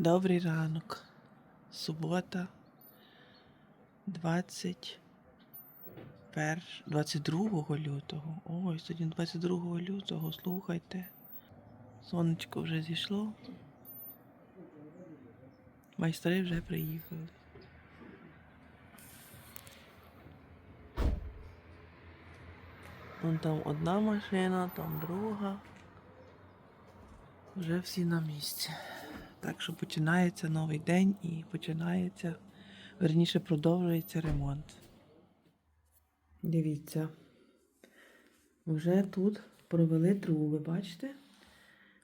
Добрий ранок. Субота. 21, 22 лютого. Ой, сьогодні 22 лютого, слухайте. Сонечко вже зійшло. Майстри вже приїхали. Вон там одна машина, там друга. Вже всі на місці. Так що починається новий день і починається, верніше продовжується ремонт. Дивіться. Вже тут провели труби, бачите?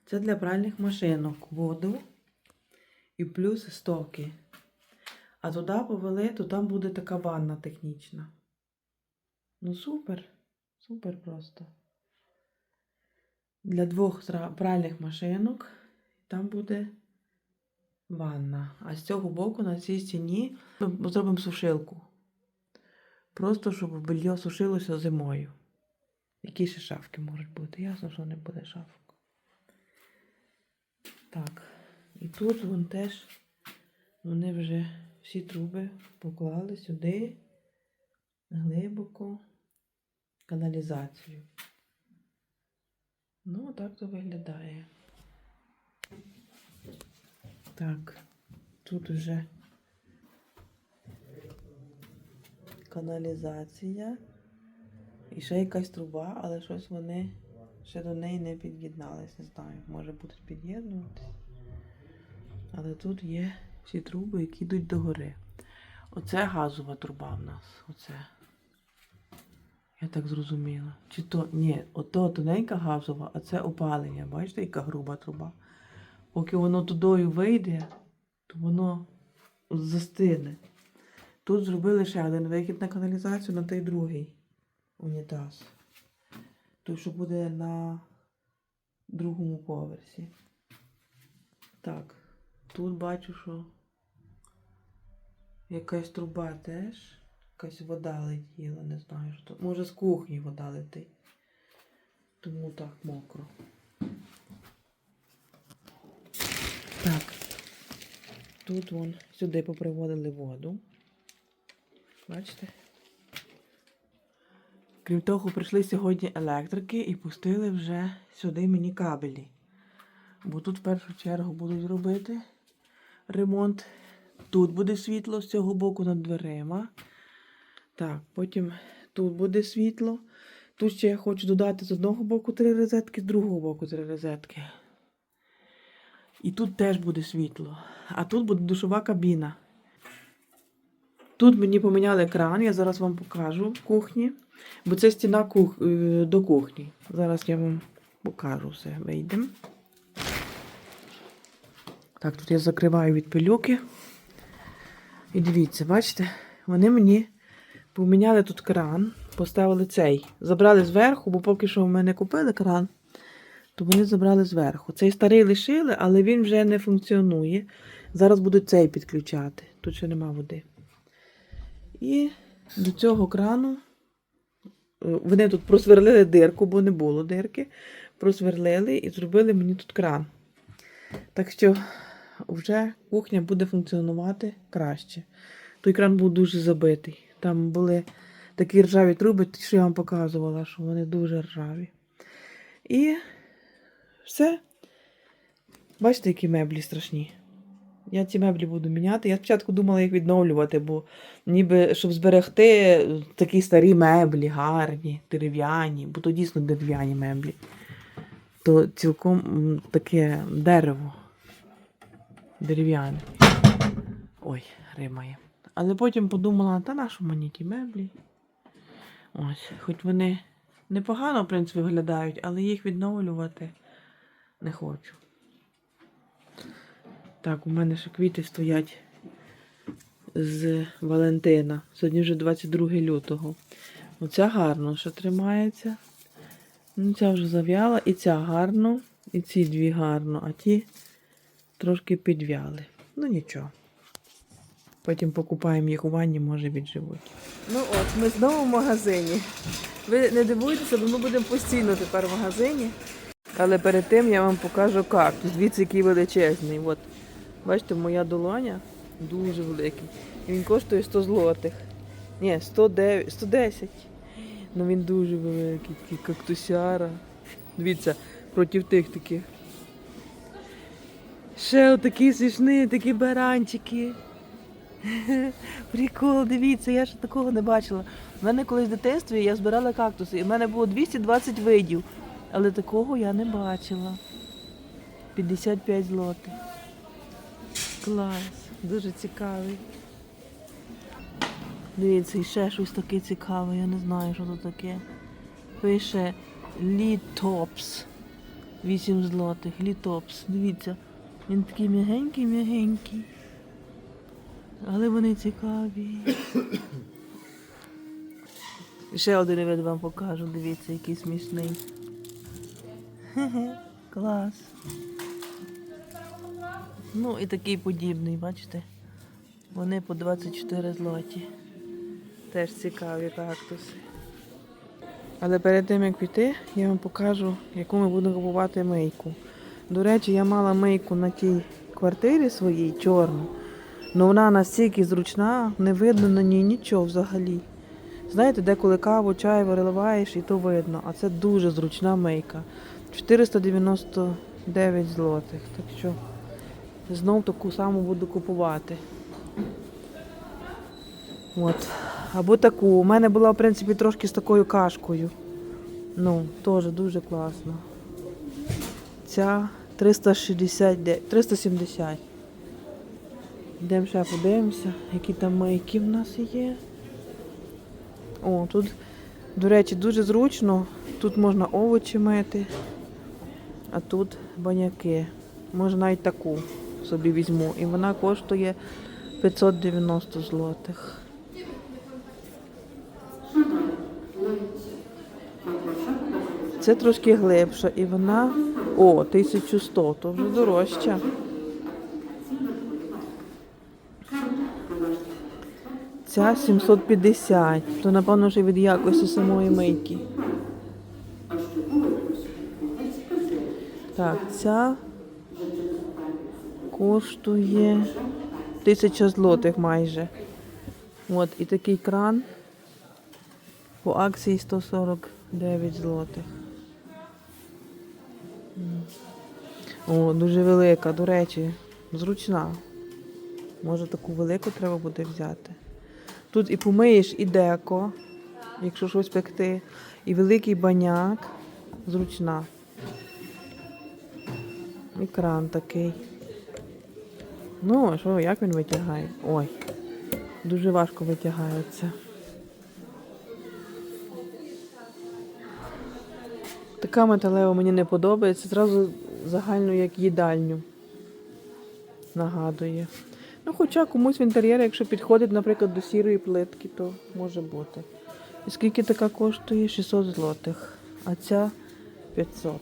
Це для пральних машинок воду і плюс стоки. А туди повели, то там буде така ванна технічна. Ну супер, супер просто. Для двох пральних машинок там буде ванна. А з цього боку на цій стіні ми зробимо сушилку. Просто щоб белье сушилося зимою. Які ще шафки можуть бути? Ясно, що не буде шафок. Так. І тут вон теж вони вже всі труби поклали сюди глибоко каналізацію. Ну, так то виглядає. Так, тут вже каналізація. І ще якась труба, але щось вони ще до неї не під'єднались. Не знаю, може будуть під'єднуватись. Але тут є всі труби, які йдуть догори. Оце газова труба в нас. Оце. Я так зрозуміла. Чи то. Ні, ото тоненька газова, а це опалення. Бачите, яка груба труба. Поки воно тудою вийде, то воно застине. Тут зробили ще один вихід на каналізацію на той другий унітаз. Той, що буде на другому поверсі. Так, тут бачу, що якась труба теж. Якась вода летіла, не знаю, що. Може з кухні вода летить. Тому так мокро. Так. Тут вон сюди поприводили воду. Бачите? Крім того, прийшли сьогодні електрики і пустили вже сюди мені кабелі. Бо тут в першу чергу будуть робити ремонт. Тут буде світло з цього боку над дверима. Так, потім тут буде світло. Тут ще я хочу додати з одного боку три розетки, з другого боку три розетки. І тут теж буде світло. А тут буде душова кабіна. Тут мені поміняли екран, я зараз вам покажу в кухні. Бо це стіна кух... е, до кухні. Зараз я вам покажу все. Вийдемо. Так, тут я закриваю від пилюки. І дивіться, бачите, вони мені поміняли тут кран, поставили цей. Забрали зверху, бо поки що в мене купили кран, то вони забрали зверху. Цей старий лишили, але він вже не функціонує. Зараз будуть цей підключати. Тут ще нема води. І до цього крану е, вони тут просверлили дирку, бо не було дирки. Просверлили і зробили мені тут кран. Так що вже кухня буде функціонувати краще. Той кран був дуже забитий. Там були такі ржаві труби, що я вам показувала, що вони дуже ржаві. І все. Бачите, які меблі страшні. Я ці меблі буду міняти. Я спочатку думала їх відновлювати, бо ніби щоб зберегти такі старі меблі, гарні, дерев'яні, бо то дійсно дерев'яні меблі. То цілком таке дерево. Дерев'яне. Ой, римає. Але потім подумала, та нащо мені ті меблі? Ось, хоч вони непогано, в принципі, виглядають, але їх відновлювати не хочу. Так, у мене ще квіти стоять з Валентина. Сьогодні вже 22 лютого. Оця гарно, що тримається. Ну, ця вже зав'яла, і ця гарно, і ці дві гарно, а ті трошки підв'яли. Ну нічого. Потім покупаємо їх у ванні, може відживуть. Ну от, ми знову в магазині. Ви не дивуйтеся, бо ми будемо постійно тепер в магазині. Але перед тим я вам покажу кактус. Дивіться, який величезний. От Бачите, моя долоня дуже великий. І він коштує 100 злотих. Ні, 109, 110. Ну він дуже великий, такий кактусяра. Дивіться, проти тих таких. Ще отакі смішні, такі баранчики. Прикол, дивіться, я ще такого не бачила. У мене колись в дитинстві я збирала кактуси, і в мене було 220 видів, але такого я не бачила. 55 злотих. Клас, дуже цікавий. Дивіться, і ще щось таке цікаве, я не знаю, що це таке. Пише Літопс. 8 злотих. Літопс. Дивіться. Він такий м'ягенький-м'ягенький. Але вони цікаві. Ще один вид вам покажу. Дивіться, який смішний. Хе-хе, Клас. Ну і такий подібний, бачите? Вони по 24 злоті. Теж цікаві кактуси. Але перед тим як піти, я вам покажу, яку ми будемо купувати мийку. До речі, я мала мийку на тій квартирі своїй чорну, але вона настільки зручна, не видно на ній нічого взагалі. Знаєте, деколи каву, чай виливаєш і то видно, а це дуже зручна мийка. 499 злотих. Так що знов таку саму буду купувати. От. Або таку. У мене була, в принципі, трошки з такою кашкою. Ну, теж дуже класно. Ця 360, 370. Йдемо ще подивимося, які там маяки в нас є. О, тут, до речі, дуже зручно. Тут можна овочі мити, а тут баняки. Може навіть таку собі візьму. І вона коштує 590 злотих. Це трошки глибша і вона. О, 1100, то вже дорожча. Ця 750, то напевно вже від якості самої мийки. Так, ця коштує 1000 злотих майже. От, і такий кран по акції 149 злотих. О, дуже велика, до речі, зручна. Може таку велику треба буде взяти. Тут і помиєш, і деко, якщо щось пекти, і великий баняк, зручна. І кран такий. Ну, а що, як він витягає? Ой, дуже важко витягається. Така металева мені не подобається. Зразу загальну як їдальню нагадує. Ну, хоча комусь в інтер'єрі, якщо підходить, наприклад, до сірої плитки, то може бути. І скільки така коштує? 600 злотих, а ця 500.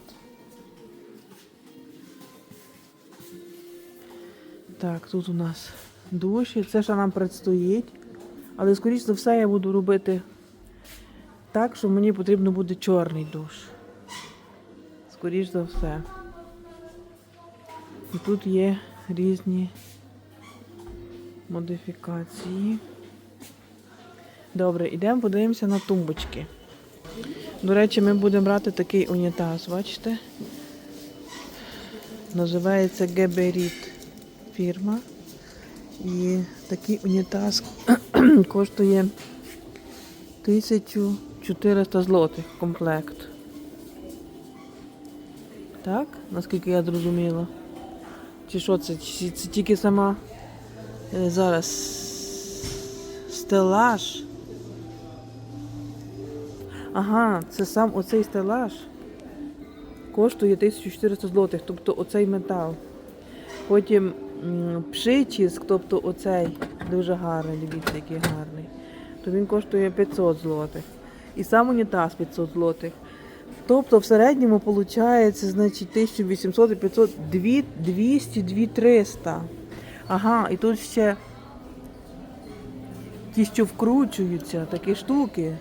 Так, тут у нас душі. Це ще нам предстоїть. Але, скоріш за все, я буду робити так, що мені потрібно буде чорний душ. Скоріш за все. І тут є різні модифікації. Добре, йдемо подивимося на тумбочки. До речі, ми будемо брати такий унітаз, бачите? Називається Геберіт фірма. І такий унітаз коштує 1400 злотих комплект. Так? Наскільки я зрозуміла? Чи що це? Чи це тільки сама е, зараз стелаж? Ага, це сам оцей стелаж коштує 1400 злотих, тобто оцей метал. Потім пшичіск, тобто оцей дуже гарний, дивіться, який гарний, то він коштує 500 злотих. І сам унітаз 500 злотих. Тобто в середньому виходить, значить, 1800 і 500, 200, 2300. Ага, і тут ще ті, що вкручуються, такі штуки.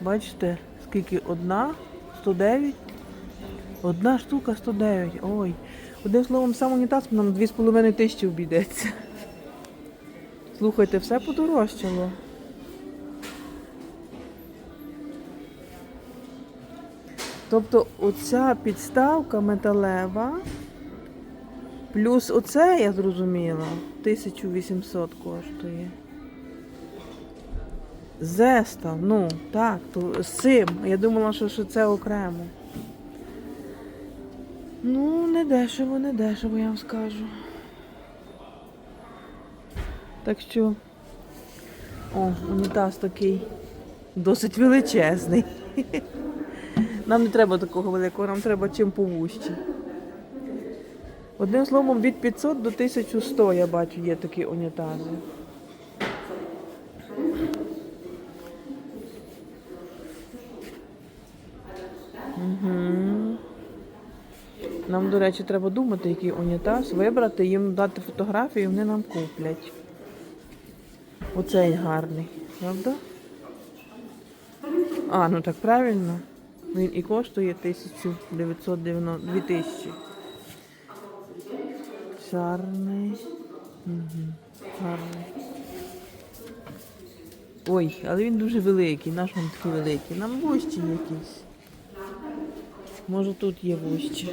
Бачите, скільки одна? 109? Одна штука 109. Ой. Одним словом, сам унітаз нам 2,5 тисячі обійдеться. Слухайте, все подорожчало. Тобто оця підставка металева, плюс оце, я зрозуміла, 1800 коштує. Зестав, ну, так, то з цим. Я думала, що, що це окремо. Ну, не дешево, не дешево, я вам скажу. Так що, о, унітаз такий досить величезний. Нам не треба такого великого, нам треба чим повужче. Одним словом, від 500 до 1100 я бачу є такі унітази. Угу. Нам, до речі, треба думати, який унітаз, вибрати, їм дати фотографію, і вони нам куплять. Оцей гарний, правда? А, ну так правильно. Він і коштує 1990 2000. Чарний. Угу. Гарний. Ой, але він дуже великий. Наш він такий великий. Нам вущі якісь. Може тут є вущі.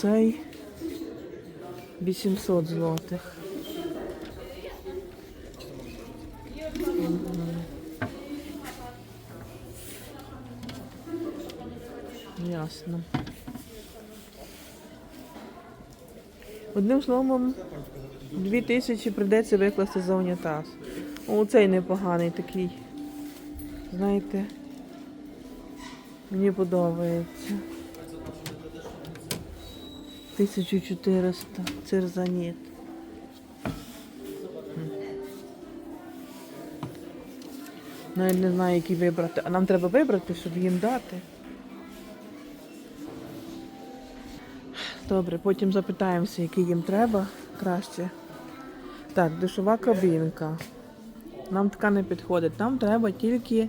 Цей 800 злотих. Ясно. Одним словом, дві тисячі прийдеться викласти за унітаз. О, цей непоганий такий. Знаєте, мені подобається. 1400 цирзаніт. Навіть не знаю, який вибрати. А нам треба вибрати, щоб їм дати. Добре, потім запитаємося, який їм треба краще. Так, душова кабінка. Нам така не підходить. Нам треба тільки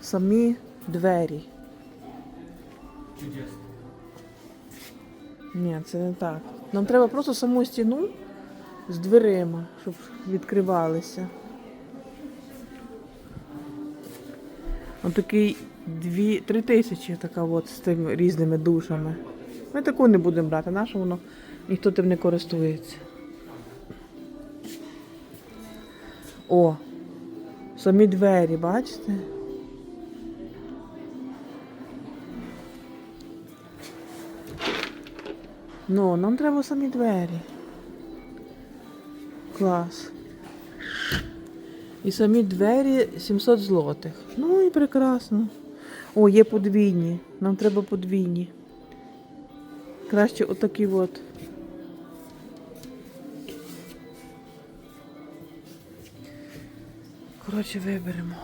самі двері. Ні, це не так. Нам треба просто саму стіну з дверима, щоб відкривалися. Отакий дві, три тисячі така от з тими різними душами. Ми таку не будемо брати, нашу воно ніхто тим не користується. О, самі двері, бачите? Ну, нам треба самі двері. Клас. І самі двері 700 злотих. Ну і прекрасно. О, є подвійні. Нам треба подвійні. Краще отакі от. Коротше, виберемо.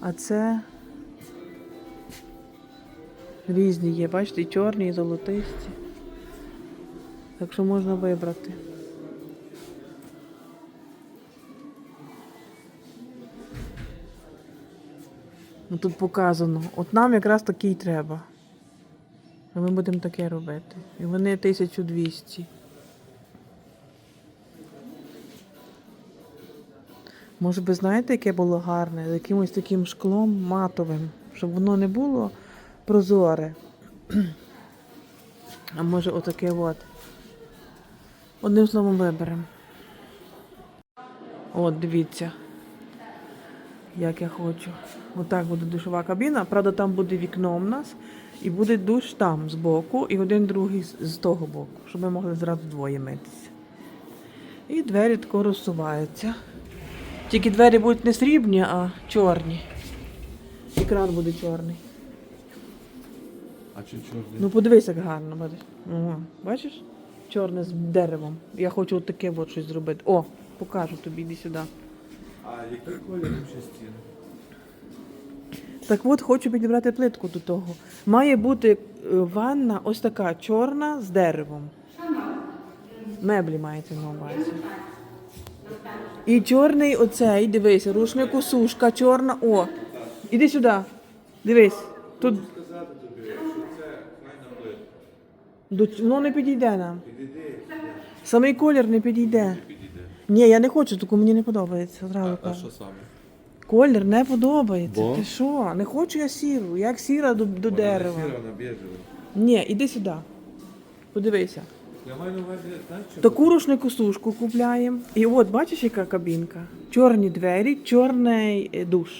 А це різні є, бачите, чорні, і золотисті. Так що можна вибрати. Ну тут показано. От нам якраз такий треба. А ми будемо таке робити. І вони 1200. Може би, знаєте, яке було гарне? З якимось таким шклом матовим, щоб воно не було прозоре. А може отаке от. Одним словом виберемо. От, дивіться, як я хочу. Отак буде душова кабіна. Правда, там буде вікно у нас. І буде душ там збоку, і один другий з- з того боку, щоб ми могли зразу двоє митися. І двері тако розсуваються. Тільки двері будуть не срібні, а чорні. Екран буде чорний. А чи чорний? Ну подивись, як гарно буде. Ага. Бачиш? Чорне з деревом. Я хочу от таке от щось зробити. О, покажу тобі, іди сюди. А який колір взагалі стіни? Так от хочу підібрати плитку до того. Має бути е, ванна ось така чорна з деревом. Меблі маєте на увазі. І чорний оцей, дивись, рушнику сушка, чорна. О, іди сюди. Дивись. Тут Сказати тобі, що це файна плитка. До воно не підійде нам. Підійди, Самий колір не підійде. підійде. Ні, я не хочу, таку мені не подобається. А кажу. що саме? Колір не подобається. Бо? Ти що? Не хочу я сіру. Як сіра до, до дерева. Сіра, вона біжева. Ні, іди сюди. Подивися. Я маю на увазі, знаєш, що? Таку рушнику сушку купляємо. І от бачиш, яка кабінка? Чорні двері, чорний е, душ.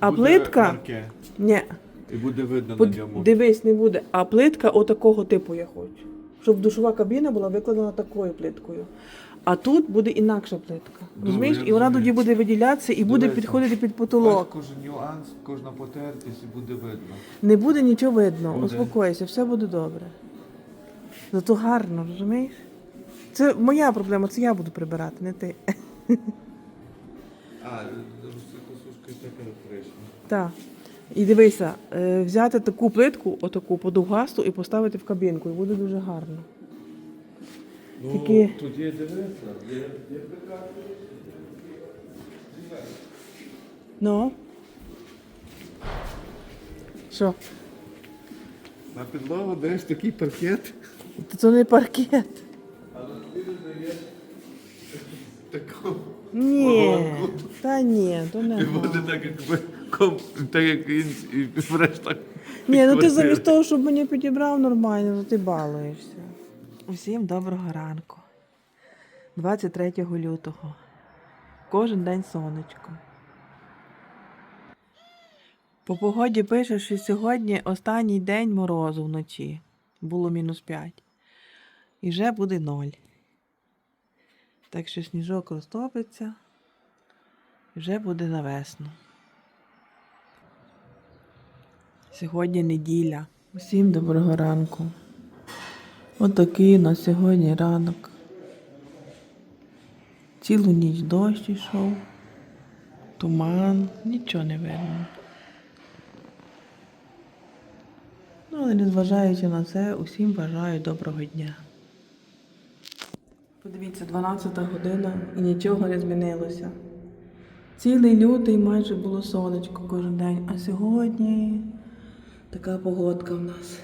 А Буде плитка. марке. Ні, І буде видно под- на ньому. дивись, не буде. А плитка отакого типу я хочу. Щоб душова кабіна була викладена такою плиткою. А тут буде інакша плитка. Розумієш? І вона тоді буде виділятися і буде підходити під Бачиш, потолок. Кожен нюанс, кожна потертість і буде видно. Не буде нічого видно. Буде. Успокойся, все буде добре. Зато гарно, розумієш? Це моя проблема, це я буду прибирати, не ти. А, розсушка і так електрична. Так. І дивися, е, взяти таку плитку, отаку подовгасту, і поставити в кабінку, і буде дуже гарно. Ну, Тільки- тут є дивися, є, є прекрасна. Ну. Що? На підлогу даєш такий паркет. Та Це не паркет. Але тобі не даєш такого. Ні. Та ні, то не. І буде так, якби так як він і. Ні, ну ти замість того, щоб мені підібрав нормально, то ти балуєшся. Усім доброго ранку. 23 лютого. Кожен день сонечко. По погоді пише, що сьогодні останній день морозу вночі. Було мінус 5. І вже буде 0. Так що сніжок розтопиться. І вже буде на Сьогодні неділя. Усім доброго ранку. Отакий на сьогодні ранок. Цілу ніч дощ йшов, туман, нічого не видно. Ну, але незважаючи на це, усім бажаю доброго дня. Подивіться, 12 година і нічого не змінилося. Цілий лютий майже було сонечко кожен день, а сьогодні така погодка в нас.